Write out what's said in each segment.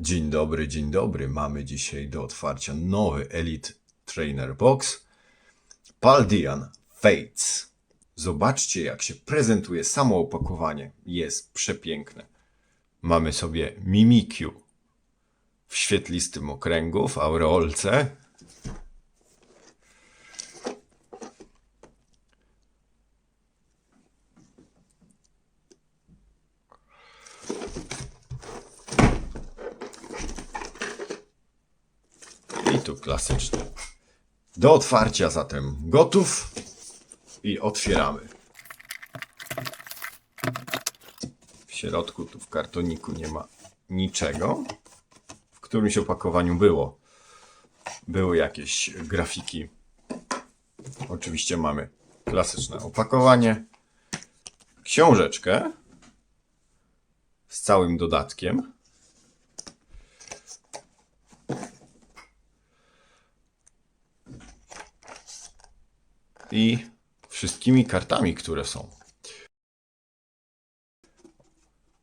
Dzień dobry, dzień dobry. Mamy dzisiaj do otwarcia nowy Elite Trainer Box Paldian Fates. Zobaczcie, jak się prezentuje samo opakowanie. Jest przepiękne. Mamy sobie Mimikyu w świetlistym okręgu, w aureolce. I tu klasyczny. Do otwarcia zatem gotów i otwieramy. W środku tu w kartoniku nie ma niczego. W którymś opakowaniu było. Były jakieś grafiki. Oczywiście mamy klasyczne opakowanie. Książeczkę z całym dodatkiem. I wszystkimi kartami, które są.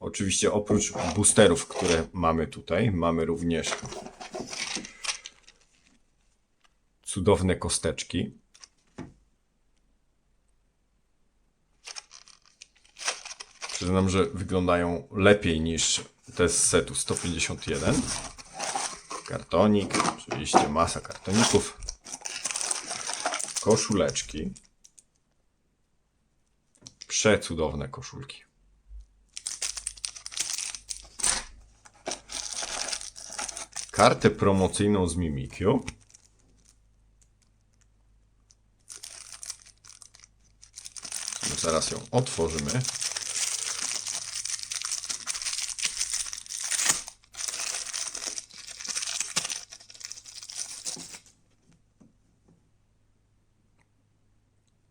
Oczywiście oprócz boosterów, które mamy tutaj, mamy również cudowne kosteczki. Przyznam, że wyglądają lepiej niż te z setu 151. Kartonik, oczywiście masa kartoników koszuleczki. Przecudowne koszulki. Kartę promocyjną z Mimikyu. Zaraz ją otworzymy.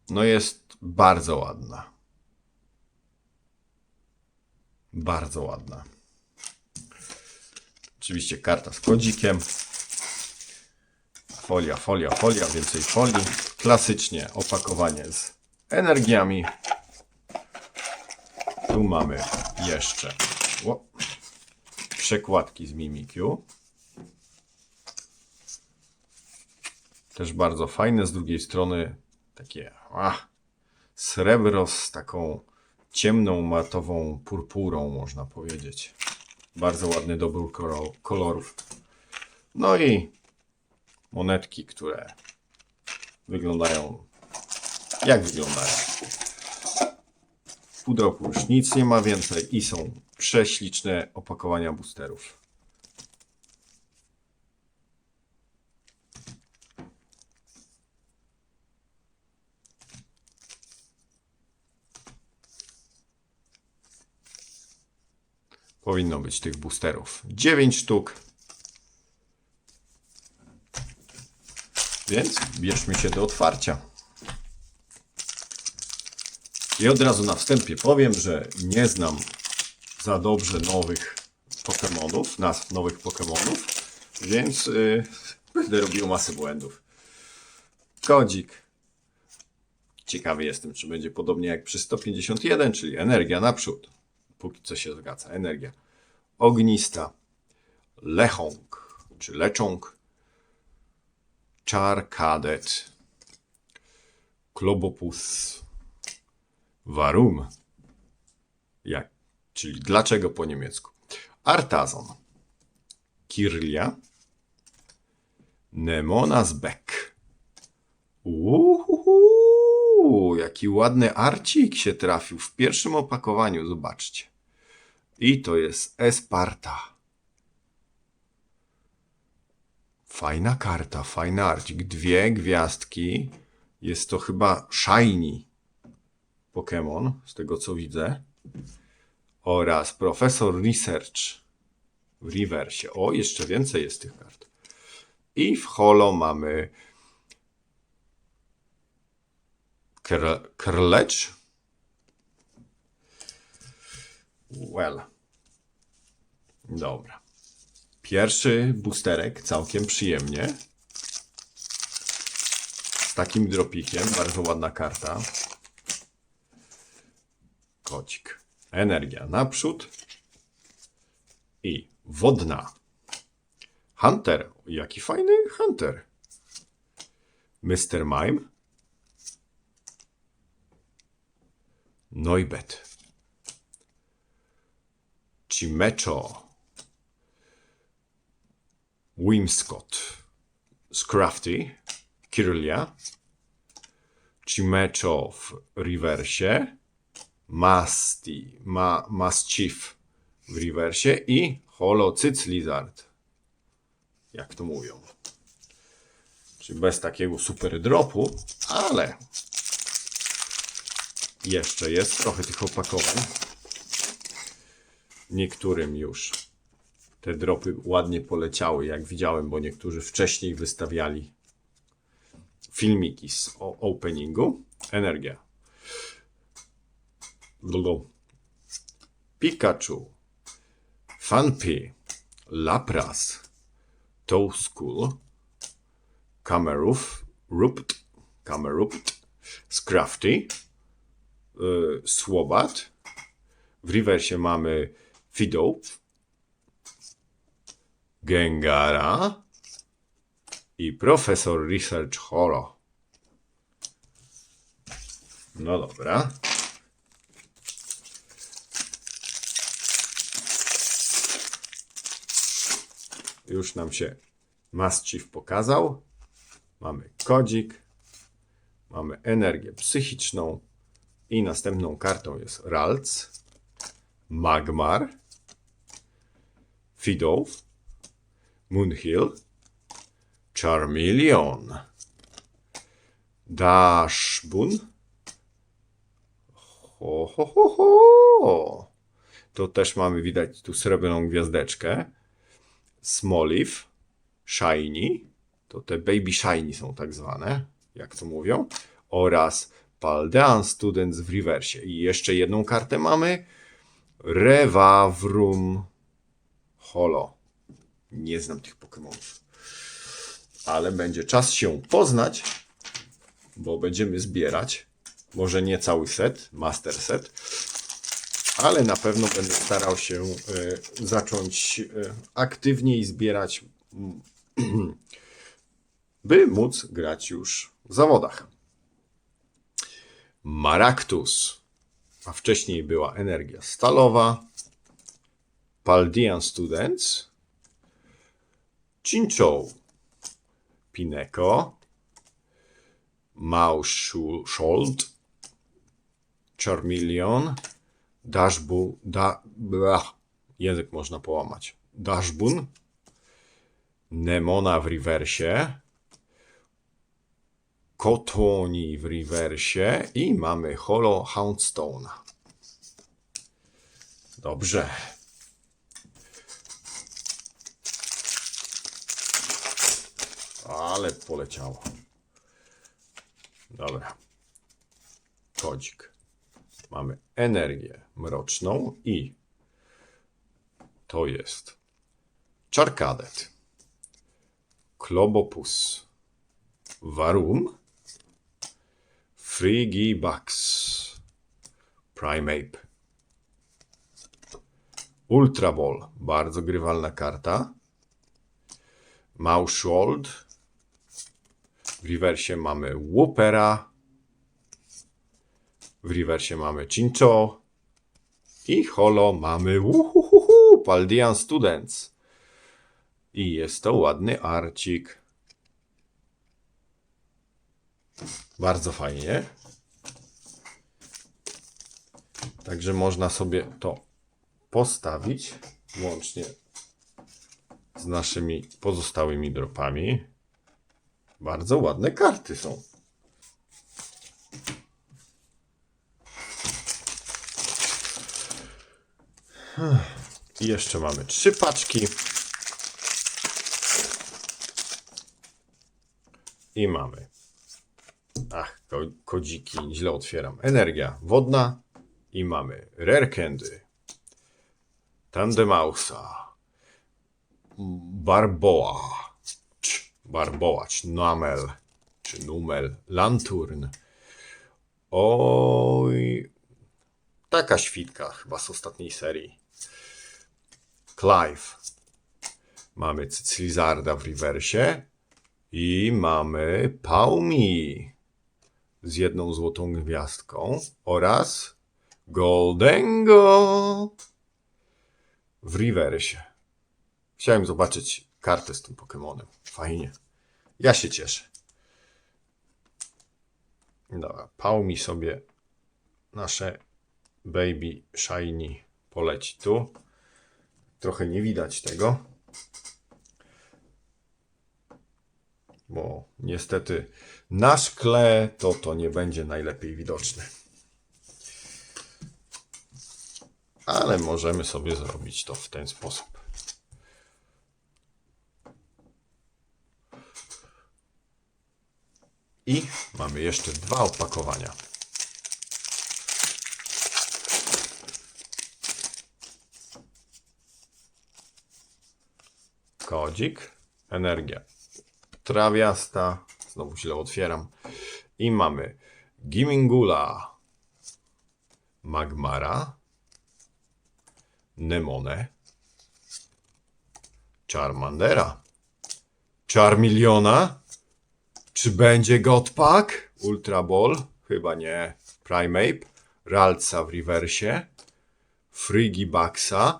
No jest bardzo ładna. Bardzo ładna. Oczywiście karta z kodzikiem. Folia, folia, folia, więcej folii. Klasycznie opakowanie z energiami. Tu mamy jeszcze o, przekładki z Mimikyu. Też bardzo fajne. Z drugiej strony takie ach, srebro z taką ciemną, matową purpurą, można powiedzieć. Bardzo ładny dobór kolo- kolorów. No i monetki, które wyglądają jak wyglądają. W pudełku już nic nie ma więcej i są prześliczne opakowania boosterów. Powinno być tych boosterów 9 sztuk. Więc bierzmy się do otwarcia. I od razu na wstępie powiem, że nie znam za dobrze nowych Pokémonów, nazw nowych Pokémonów, więc yy, będę robił masę błędów. Kodzik. Ciekawy jestem, czy będzie podobnie jak przy 151, czyli energia naprzód. Póki co się zgadza. Energia ognista. Lechong, czy leczong. Czar kadet. Klobopus. Warum. Jak? Czyli dlaczego po niemiecku. Artazon. Kirlia. Nemonas Beck. Jaki ładny arcik się trafił w pierwszym opakowaniu, zobaczcie. I to jest Esparta. Fajna karta, fajny arcik. Dwie gwiazdki. Jest to chyba Shiny Pokémon, z tego co widzę. Oraz Profesor Research w reversie. O, jeszcze więcej jest tych kart. I w holo mamy Kr- Krlecz. Well. Dobra. Pierwszy boosterek, całkiem przyjemnie. Z takim dropikiem, bardzo ładna karta. Kocik. Energia naprzód. I wodna Hunter. Jaki fajny Hunter. Mr. Mime. Neubet. Cimecho. Wimscott. Scrafty. Kirlia. Cimecho w rewersie. Masti. Ma, Mastiff w rewersie i Holocyc Lizard. Jak to mówią. Czyli bez takiego super dropu, ale jeszcze jest trochę tych opakowań. Niektórym już te dropy ładnie poleciały, jak widziałem, bo niektórzy wcześniej wystawiali filmiki z openingu. Energia. Lulu. Pikachu. Funpy. Lapras. Toe School. Kamerów, Rupt, Kamerupt, Scrafty, yy, Słobat. W rewersie mamy Fidow, Gengara i Profesor Research Holo. No dobra. Już nam się Mastiff pokazał. Mamy kodzik, mamy energię psychiczną i następną kartą jest Ralc, Magmar, Fidow, Moonhill, Charmeleon, Dashbun. Ho, ho, ho, ho. To też mamy widać tu srebrną gwiazdeczkę. Smoliv, Shiny, to te baby shiny są tak zwane, jak to mówią, oraz Paldean Students w rewersie. I jeszcze jedną kartę mamy, Revavrum Holo. Nie znam tych Pokémonów, ale będzie czas się poznać, bo będziemy zbierać, może nie cały set, master set, ale na pewno będę starał się e, zacząć e, aktywniej zbierać by móc grać już w zawodach. Maractus, a wcześniej była energia stalowa, Paldian Students, Chinchou, Pineko, Maushold, Charmeleon, Dashbu, da, blach, język można połamać, Dashbun, Nemona w rewersie, Kotoni w rewersie. I mamy Holo Houndstone. Dobrze. Ale poleciało. Dobra. Kodzik. Mamy energię mroczną i to jest Czarkadet. Klobopus. Varum. Frigibax. Primeape. Ultra Ball. Bardzo grywalna karta. Maushold. W rewersie mamy Whoopera. W rewersie mamy Chincho. I holo mamy uhuhuhu, Paldian Students. I jest to ładny arcik. Bardzo fajnie. Także można sobie to postawić łącznie z naszymi pozostałymi dropami. Bardzo ładne karty są. I jeszcze mamy trzy paczki. I mamy. Ach, ko kodziki, źle otwieram. Energia wodna. I mamy Rare Candy. Tandemausa. Barboa. Cz, Barboa, czy Numel. Lanturn. Oj. Taka świtka chyba z ostatniej serii. Clive. Mamy Cyclizarda w rewersie i mamy Paumi z jedną złotą gwiazdką oraz Goldengo w rewersie. Chciałem zobaczyć kartę z tym Pokemonem. Fajnie. Ja się cieszę. Dobra, Paumi sobie nasze Baby Shiny poleci tu. Trochę nie widać tego. Bo niestety na szkle to to nie będzie najlepiej widoczne. Ale możemy sobie zrobić to w ten sposób. I mamy jeszcze dwa opakowania. Kodzik, energia trawiasta, znowu źle otwieram. I mamy Gimingula, Magmara, Nemone, Charmandera, Charmeleona, czy będzie Godpack? Ultra Ball? Chyba nie. Primeape, Ralca w rewersie, Frigibaxa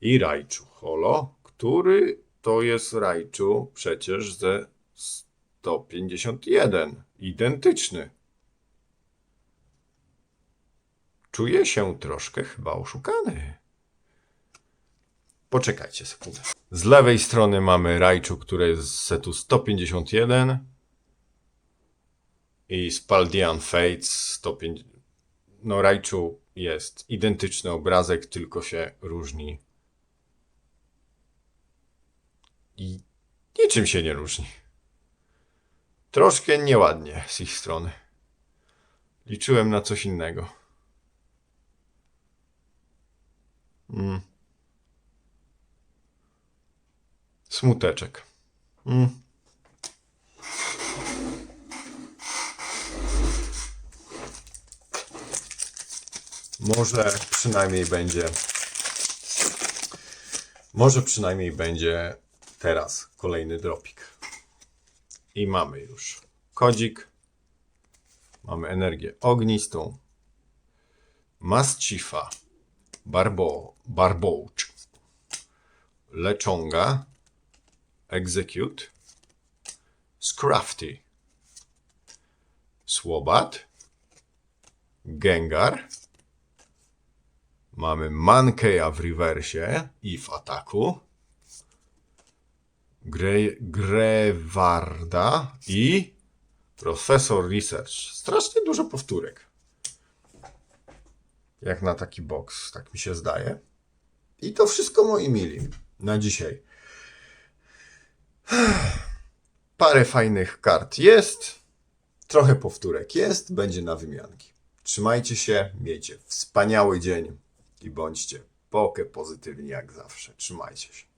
i Raichu Holo, który to jest Raichu przecież ze 151. Identyczny. Czuję się troszkę chyba oszukany. Poczekajcie sekundę. Z lewej strony mamy Raichu, które jest z setu 151 i Spaldian Fates 150. No Raichu jest identyczny obrazek, tylko się różni. I niczym się nie różni. Troszkę nieładnie z ich strony. Liczyłem na coś innego. Mm. Smuteczek. Mm. Może przynajmniej będzie. Może przynajmniej będzie teraz kolejny dropik. I mamy już kodzik. Mamy energię ognistą. Mascifa. Barbo, Barbouch. Leczonga. Execute. Scrafty. Słobat. Gengar. Mamy Mankeya w rewersie i w ataku. Gre Grewarda i Profesor Research. Strasznie dużo powtórek. Jak na taki box, tak mi się zdaje. I to wszystko moi mili na dzisiaj. Parę fajnych kart jest, trochę powtórek jest, będzie na wymianki. Trzymajcie się, miejcie wspaniały dzień i bądźcie poke pozytywni jak zawsze. Trzymajcie się.